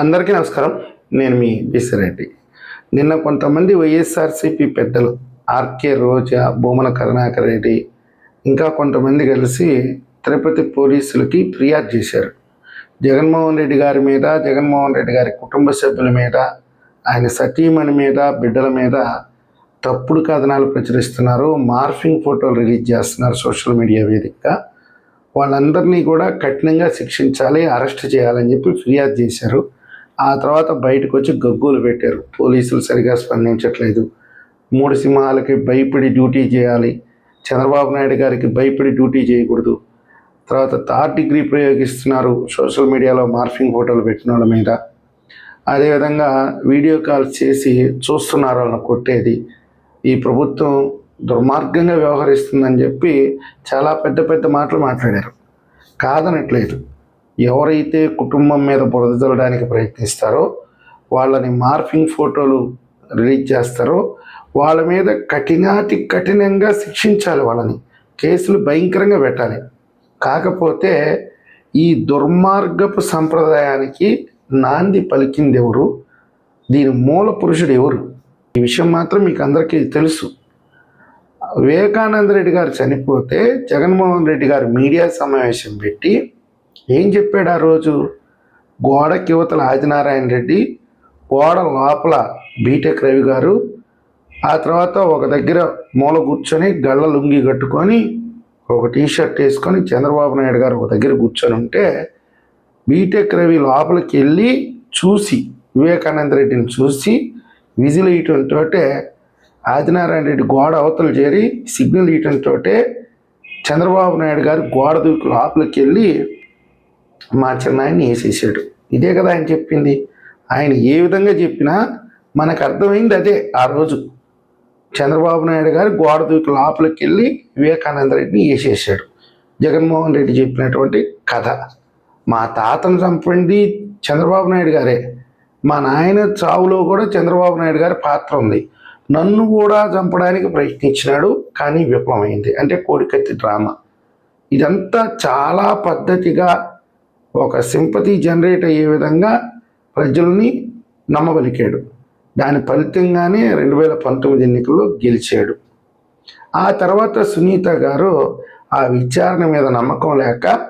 అందరికీ నమస్కారం. నేను మీ బిసిరెడ్డి. నిన్న కొంతమంది వైఎస్ఆర్సీపీ పెద్దలు ఆర్కే రోజా భూమన కరుణాకర్ రెడ్డి ఇంకా కొంతమంది కలిసి తిరుపతి పోలీసులకి ఫిర్యాదు చేశారు. జగన్మోహన్ రెడ్డి గారి మీద జగన్మోహన్ రెడ్డి గారి కుటుంబ సభ్యుల మీద ఆయన సతీమణి మీద బిడ్డల మీద తప్పుడు కథనాలు ప్రచురిస్తున్నారు మార్ఫింగ్ ఫోటోలు రిలీజ్ చేస్తున్నారు సోషల్ మీడియా వేదికగా. వాళ్ళందరినీ కూడా కఠినంగా శిక్షించాలి అరెస్ట్ చేయాలని చెప్పి ఫిర్యాదు చేశారు. ఆ తర్వాత బయటకు వచ్చి గగ్గోలు పెట్టారు. పోలీసులు సరిగా స్పందించట్లేదు. మూడు సింహాలకి భయపడి డ్యూటీ చేయాలి. చంద్రబాబు నాయుడు గారికి భయపడి డ్యూటీ చేయకూడదు. తర్వాత థర్డ్ డిగ్రీ ప్రయోగిస్తున్నారు. సోషల్ మీడియాలో మార్ఫింగ్ ఫోటోలు పెట్టిన వాళ్ళ మీద. అదేవిధంగా వీడియో కాల్స్ చేసి చూస్తున్నారు వాళ్ళని కొట్టేది. ఈ ప్రభుత్వం దుర్మార్గంగా వ్యవహరిస్తుందని చెప్పి చాలా పెద్ద పెద్ద మాటలు మాట్లాడారు. కాదనట్లేదు. ఎవరైతే కుటుంబం మీద బురద చల్లడానికి ప్రయత్నిస్తారో వాళ్ళని మార్ఫింగ్ ఫోటోలు రిలీజ్ చేస్తారో వాళ్ళ మీద కఠినాతి కఠినంగా శిక్షించాలి వాళ్ళని. కేసులు భయంకరంగా పెట్టాలి. కాకపోతే ఈ దుర్మార్గపు సంప్రదాయానికి నాంది పలికింది ఎవరు? దీని మూల పురుషుడు ఎవరు? ఈ విషయం మాత్రం మీకు అందరికీ తెలుసు. వివేకానంద రెడ్డి గారు చనిపోతే జగన్మోహన్ రెడ్డి గారు మీడియా సమావేశం పెట్టి ఏం చెప్పాడు ఆ రోజు? గోడకి యువతల ఆదినారాయణ రెడ్డి గోడ లోపల బీటెక్ రవి గారు ఆ తర్వాత ఒక దగ్గర మూల కూర్చొని గళ్ళ లుంగి కట్టుకొని ఒక టీ షర్ట్ వేసుకొని చంద్రబాబు నాయుడు గారు ఒక దగ్గర కూర్చొని ఉంటే బీటెక్ రవి లోపలికి వెళ్ళి చూసి వివేకానంద రెడ్డిని చూసి విజిల్ వేయటంతో ఆదినారాయణ రెడ్డి గోడ అవతలు చేరి సిగ్నల్ ఇవ్వటంతో చంద్రబాబు నాయుడు గారు గోడ దూకి లోపలికి వెళ్ళి మా చిన్నాయన్ని వేసేసాడు. ఇదే కదా ఆయన చెప్పింది. ఆయన ఏ విధంగా చెప్పినా మనకు అర్థమైంది అదే ఆ రోజు. చంద్రబాబు నాయుడు గారు గోడ దూకి లోపలికి వెళ్ళి వివేకానంద రెడ్డిని వేసేసాడు. జగన్మోహన్ రెడ్డి చెప్పినటువంటి కథ. మా తాతను చంపండి చంద్రబాబు నాయుడు గారే. మా నాయన చావులో కూడా చంద్రబాబు నాయుడు గారి పాత్ర ఉంది. నన్ను కూడా చంపడానికి ప్రయత్నించినాడు కానీ విఫలమైంది. అంటే కోడికత్తి డ్రామా. ఇదంతా చాలా పద్ధతిగా ఒక సింపతి జనరేట్ అయ్యే విధంగా ప్రజల్ని నమ్మబలికాడు. దాని ఫలితంగానే రెండు వేల పంతొమ్మిది ఎన్నికల్లో గెలిచాడు. ఆ తర్వాత సునీత గారు ఆ విచారణ మీద నమ్మకం లేక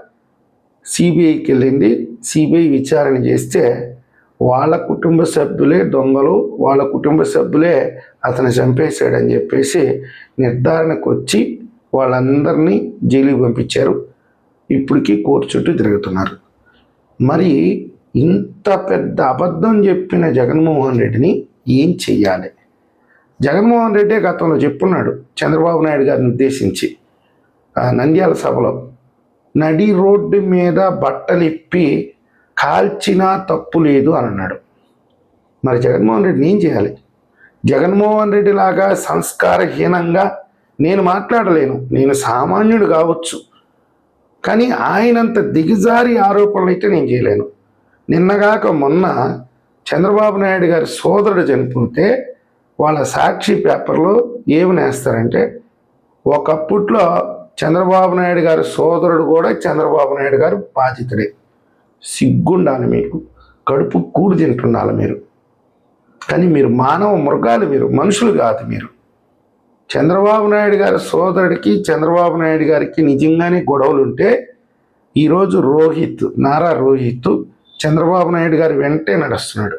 సిబిఐకి వెళ్ళింది. సిబిఐ విచారణ చేస్తే వాళ్ళ కుటుంబ సభ్యులే దొంగలు వాళ్ళ కుటుంబ సభ్యులే అతను చంపేశాడని చెప్పేసి నిర్ధారణకు వచ్చి వాళ్ళందరినీ జైలుకి పంపించారు. ఇప్పటికీ కోర్టు చుట్టూ తిరుగుతున్నారు. మరి ఇంత పెద్ద అబద్ధం చెప్పిన జగన్మోహన్ రెడ్డిని ఏం చెయ్యాలి? జగన్మోహన్ రెడ్డి గతంలో చెప్పున్నాడు చంద్రబాబు నాయుడు గారిని ఉద్దేశించి. నంద్యాల సభలో నడి రోడ్డు మీద బట్టలిప్పి కాల్చినా తప్పు లేదు అని అన్నాడు. మరి జగన్మోహన్ రెడ్డిని ఏం చేయాలి? జగన్మోహన్ రెడ్డి లాగా సంస్కారహీనంగా నేను మాట్లాడలేను నేను సామాన్యుడు కావచ్చు. కానీ ఆయనంత దిగజారి ఆరోపణలు అయితే నేను చేయలేను. నిన్నగాక మొన్న చంద్రబాబు నాయుడు గారి సోదరుడు చనిపోతే వాళ్ళ సాక్షి పేపర్లో ఏమి నేస్తారంటే ఒకప్పట్లో చంద్రబాబు నాయుడు గారి సోదరుడు కూడా చంద్రబాబు నాయుడు గారు బాధితుడే. సిగ్గుండాలి మీకు. కడుపు కూడు తింటుండాలి మీరు? కానీ మీరు మానవ మృగాలు మీరు మనుషులు కాదు మీరు. చంద్రబాబు నాయుడు గారి సోదరుడికి చంద్రబాబు నాయుడు గారికి నిజంగానే గొడవలు ఉంటే ఈరోజు రోహిత్ నారా రోహిత్ చంద్రబాబు నాయుడు గారి వెంటే నడుస్తున్నాడు.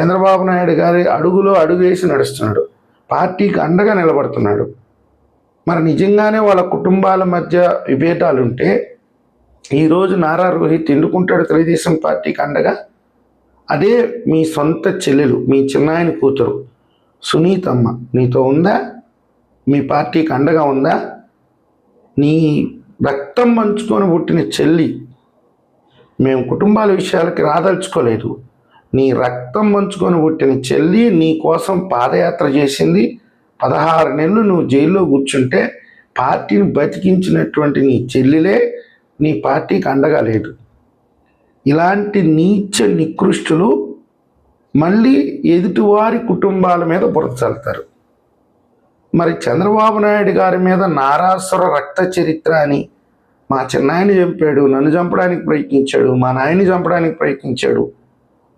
చంద్రబాబు నాయుడు గారి అడుగులో అడుగు వేసి నడుస్తున్నాడు. పార్టీకి అండగా నిలబడుతున్నాడు. మరి నిజంగానే వాళ్ళ కుటుంబాల మధ్య విభేదాలు ఉంటే ఈరోజు నారా రోహిత్ ఎందుకుంటాడు తెలుగుదేశం పార్టీకి అండగా? అదే మీ సొంత చెల్లెలు మీ చిన్నాయన కూతురు సునీతమ్మ. నీతో ఉందా? మీ పార్టీకి అండగా ఉందా? నీ రక్తం పంచుకొని పుట్టిన చెల్లి మేము కుటుంబాల విషయాలకి రాదలుచుకోలేదు. నీ రక్తం పంచుకొని పుట్టిన చెల్లి నీ కోసం పాదయాత్ర చేసింది. పదహారు నెలలు నువ్వు జైల్లో కూర్చుంటే పార్టీని బతికించినటువంటి నీ చెల్లిలే నీ పార్టీకి అండగా లేదు. ఇలాంటి నీచ నికృష్టులు మళ్ళీ ఎదుటివారి కుటుంబాల మీద బురద చల్లుతారు. మరి చంద్రబాబు నాయుడు గారి మీద నారాసుర రక్త చరిత్ర అని మా చిన్నాయని చంపాడు నన్ను చంపడానికి ప్రయత్నించాడు మా నాయన్ని చంపడానికి ప్రయత్నించాడు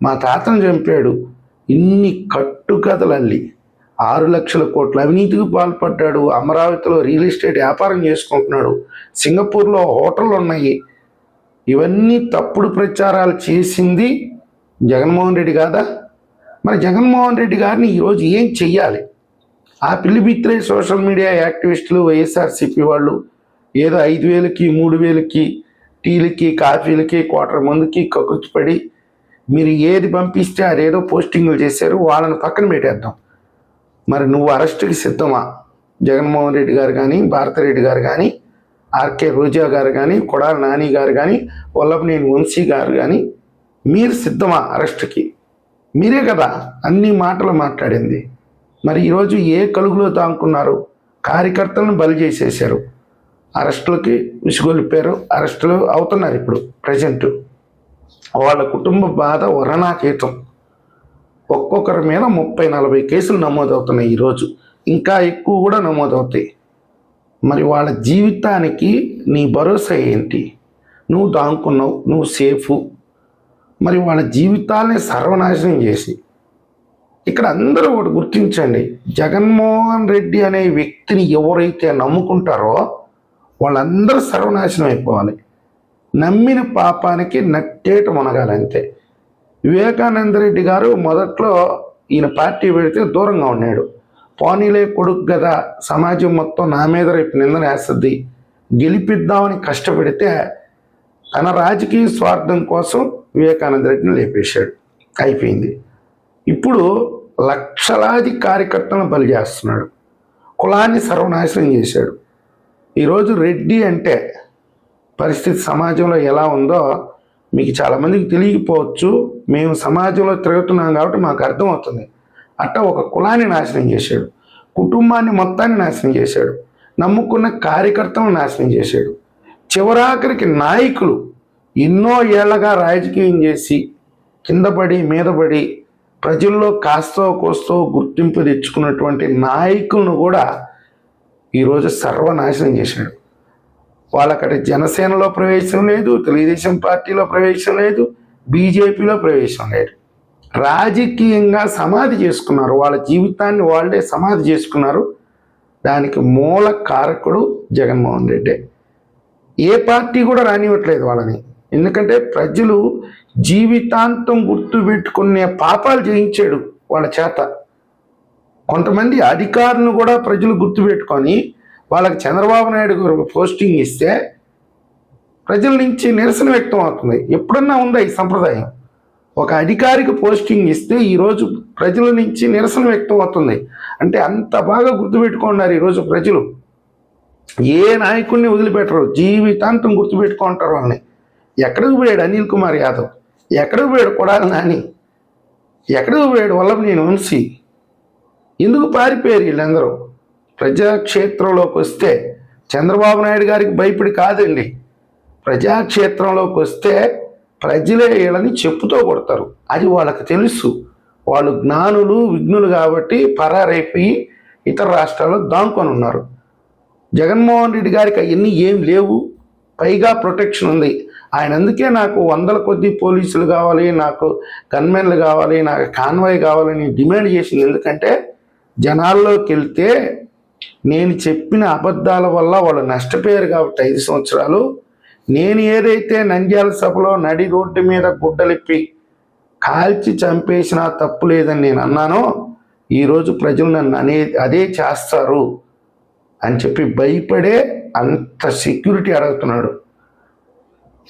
మా తాతను చంపాడు. ఇన్ని కట్టుకథలు అల్లి ఆరు లక్షల కోట్ల అవినీతికి పాల్పడ్డాడు అమరావతిలో రియల్ ఎస్టేట్ వ్యాపారం చేసుకుంటున్నాడు సింగపూర్లో హోటళ్ళు ఉన్నాయి ఇవన్నీ తప్పుడు ప్రచారాలు చేసింది జగన్మోహన్ రెడ్డి కాదా? మరి జగన్మోహన్ రెడ్డి గారిని ఈరోజు ఏం చెయ్యాలి? ఆ పిల్లిబిత్రే సోషల్ మీడియా యాక్టివిస్టులు వైఎస్ఆర్సిపి వాళ్ళు. ఏదో ఐదు వేలకి మూడు వేలకి టీలకి కాఫీలకి క్వార్టర్ మందికి కక్కుర్తిపడి మీరు ఏది పంపిస్తే అదేదో పోస్టింగ్లు చేశారు వాళ్ళని పక్కన పెట్టేద్దాం. మరి నువ్వు అరెస్టుకి సిద్ధమా? జగన్మోహన్ రెడ్డి గారు కానీ భారతరెడ్డి గారు కానీ ఆర్కే రోజా గారు కానీ కొడాల నాని గారు కానీ వల్లభనేని వంశీ గారు కానీ మీరు సిద్ధమా అరెస్ట్కి? మీరే కదా అన్ని మాటలు మాట్లాడింది. మరి ఈరోజు ఏ కలుగులో తాంకున్నారు? కార్యకర్తలను బలి చేసేసారు అరెస్టులకి విసుగొలిపారు అరెస్టులు అవుతున్నారు ఇప్పుడు ప్రజెంట్ వాళ్ళ కుటుంబ బాధ వరణాతీతం. ఒక్కొక్కరి మీద ముప్పై నలభై కేసులు నమోదవుతున్నాయి ఈరోజు ఇంకా ఎక్కువ కూడా నమోదవుతాయి. మరి వాళ్ళ జీవితానికి నీ భరోసా ఏంటి? నువ్వు దాంకున్నావు నువ్వు సేఫు. మరి వాళ్ళ జీవితాలని సర్వనాశనం చేసి ఇక్కడ అందరూ ఒకటి గుర్తించండి. జగన్మోహన్ రెడ్డి అనే వ్యక్తిని ఎవరైతే నమ్ముకుంటారో వాళ్ళందరూ సర్వనాశనం అయిపోవాలి. నమ్మిన పాపానికి నట్టేట మునగాలంతే వివేకానంద రెడ్డి గారు మొదట్లో ఈయన పార్టీ పెడితే దూరంగా ఉన్నాడు. పోనీలే కొడుకు కదా సమాజం మొత్తం నా మీద రేపు నిందన వేస్తుంది. గెలిపిద్దామని కష్టపడితే తన రాజకీయ స్వార్థం కోసం వివేకానంద రెడ్డిని లేపేశాడు. అయిపోయింది. ఇప్పుడు లక్షలాది కార్యకర్తలను బలి చేస్తున్నాడు. కులాన్ని సర్వనాశనం చేశాడు. ఈరోజు రెడ్డి అంటే పరిస్థితి సమాజంలో ఎలా ఉందో మీకు చాలామందికి తెలియకపోవచ్చు. మేము సమాజంలో తిరుగుతున్నాం కాబట్టి మాకు అర్థమవుతుంది. అట్ట ఒక కులాన్ని నాశనం చేశాడు. కుటుంబాన్ని మొత్తాన్ని నాశనం చేశాడు. నమ్ముకున్న కార్యకర్తలను నాశనం చేశాడు. చివరాఖరికి నాయకులు ఎన్నో ఏళ్ళగా రాజకీయం చేసి కిందపడి మీదపడి ప్రజల్లో కాస్తో కోస్తో గుర్తింపు తెచ్చుకున్నటువంటి నాయకులను కూడా ఈరోజు సర్వనాశనం చేశాడు. వాళ్ళకటి జనసేనలో ప్రవేశం లేదు తెలుగుదేశం పార్టీలో ప్రవేశం లేదు బీజేపీలో ప్రవేశం లేదు. రాజకీయంగా సమాధి చేసుకున్నారు. వాళ్ళ జీవితాన్ని వాళ్ళే సమాధి చేసుకున్నారు. దానికి మూల కారకుడు జగన్మోహన్ రెడ్డి. ఏ పార్టీ కూడా రానివ్వట్లేదు వాళ్ళని. ఎందుకంటే ప్రజలు జీవితాంతం గుర్తుపెట్టుకునే పాపాలు చేయించాడు వాళ్ళ చేత. కొంతమంది అధికారులను కూడా ప్రజలు గుర్తుపెట్టుకొని వాళ్ళకి చంద్రబాబు నాయుడు గారు పోస్టింగ్ ఇస్తే ప్రజల నుంచి నిరసన వ్యక్తం అవుతుంది. ఎప్పుడన్నా ఉందా ఈ సంప్రదాయం? ఒక అధికారికి పోస్టింగ్ ఇస్తే ఈరోజు ప్రజల నుంచి నిరసన వ్యక్తం అవుతుంది. అంటే అంత బాగా గుర్తుపెట్టుకున్నారు ఈరోజు ప్రజలు. ఏ నాయకుడిని వదిలిపెట్టరు? జీవితాంతం గుర్తుపెట్టుకుంటారు వాళ్ళని. ఎక్కడికి పోయాడు అనిల్ కుమార్ యాదవ్? ఎక్కడికి పోయాడు కొడాలి నాని? ఎక్కడికి పోయాడు వల్లభ నేను వంశీ ఎందుకు పారిపోయారు వీళ్ళందరూ? ప్రజాక్షేత్రంలోకి వస్తే చంద్రబాబు నాయుడు గారికి భయపడి కాదండి. ప్రజాక్షేత్రంలోకి వస్తే ప్రజలే వీళ్ళని చెప్పుతో కొడతారు. అది వాళ్ళకి తెలుసు. వాళ్ళు జ్ఞానులు విఘ్నులు కాబట్టి పరారైపోయి ఇతర రాష్ట్రాల్లో దాంకొని ఉన్నారు. జగన్మోహన్ రెడ్డి గారికి అవన్నీ ఏం లేవు. పైగా ప్రొటెక్షన్ ఉంది. ఆయన అందుకే నాకు వందల కొద్ది పోలీసులు కావాలి నాకు గన్మెన్లు కావాలి నాకు కాన్వాయ్ కావాలని డిమాండ్ చేసింది. ఎందుకంటే జనాల్లోకి వెళ్తే నేను చెప్పిన అబద్ధాల వల్ల వాళ్ళు నష్టపోయారు కాబట్టి ఐదు సంవత్సరాలు. నేను ఏదైతే నంద్యాల సభలో నడి రోడ్డు మీద గుడ్డలిప్పి కాల్చి చంపేసినా తప్పు లేదని నేను అన్నానో ఈరోజు ప్రజలు నన్ను అనే అదే చేస్తారు అని చెప్పి భయపడే అంత సెక్యూరిటీ అడుగుతున్నాడు.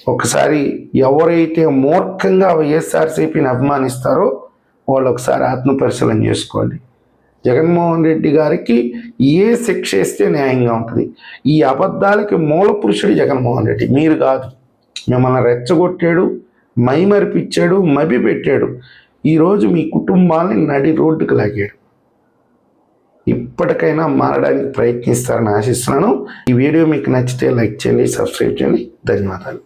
ఒకసారి ఎవరైతే మూర్ఖంగా వైఎస్ఆర్సీపీని అభిమానిస్తారో వాళ్ళు ఒకసారి ఆత్మపరిశీలన చేసుకోండి. జగన్మోహన్ రెడ్డి గారికి ఏ శిక్ష ఇస్తే న్యాయంగా ఉంటుంది? ఈ అబద్ధాలకి మూల పురుషుడు జగన్మోహన్ రెడ్డి. మీరు కాదు. మిమ్మల్ని రెచ్చగొట్టాడు మైమరిపించాడు మభి పెట్టాడు ఈరోజు మీ కుటుంబాన్ని నడి రోడ్డుకు లాగాడు. ఇప్పటికైనా మారడానికి ప్రయత్నిస్తారని ఆశిస్తున్నాను. ఈ వీడియో మీకు నచ్చితే లైక్ చేయండి సబ్స్క్రైబ్ చేయండి. ధన్యవాదాలు.